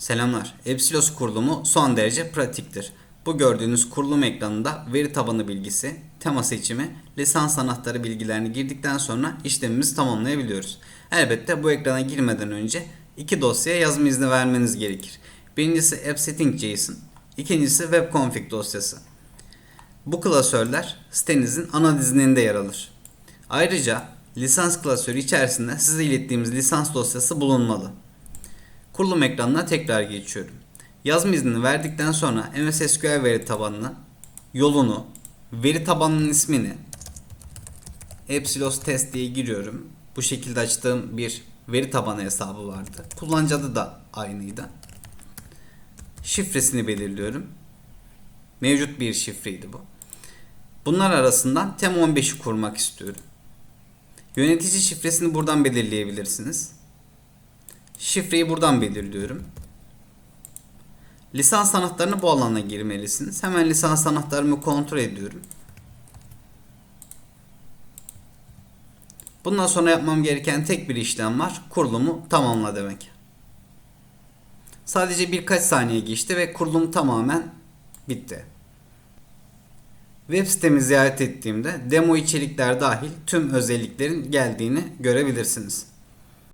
Selamlar. Epsilos kurulumu son derece pratiktir. Bu gördüğünüz kurulum ekranında veri tabanı bilgisi, tema seçimi, lisans anahtarı bilgilerini girdikten sonra işlemimizi tamamlayabiliyoruz. Elbette bu ekrana girmeden önce iki dosyaya yazma izni vermeniz gerekir. Birincisi appsetting.json, ikincisi webconfig dosyası. Bu klasörler sitenizin ana dizininde yer alır. Ayrıca lisans klasörü içerisinde size ilettiğimiz lisans dosyası bulunmalı. Kurulum ekranına tekrar geçiyorum. Yazma iznini verdikten sonra MS SQL veri tabanını, yolunu, veri tabanının ismini Epsilos test diye giriyorum. Bu şekilde açtığım bir veri tabanı hesabı vardı. Kullanıcı adı da aynıydı. Şifresini belirliyorum. Mevcut bir şifreydi bu. Bunlar arasından TEM 15'i kurmak istiyorum. Yönetici şifresini buradan belirleyebilirsiniz. Şifreyi buradan belirliyorum. Lisans anahtarını bu alana girmelisiniz. Hemen lisans anahtarımı kontrol ediyorum. Bundan sonra yapmam gereken tek bir işlem var. Kurulumu tamamla demek. Sadece birkaç saniye geçti ve kurulum tamamen bitti. Web sitemi ziyaret ettiğimde demo içerikler dahil tüm özelliklerin geldiğini görebilirsiniz.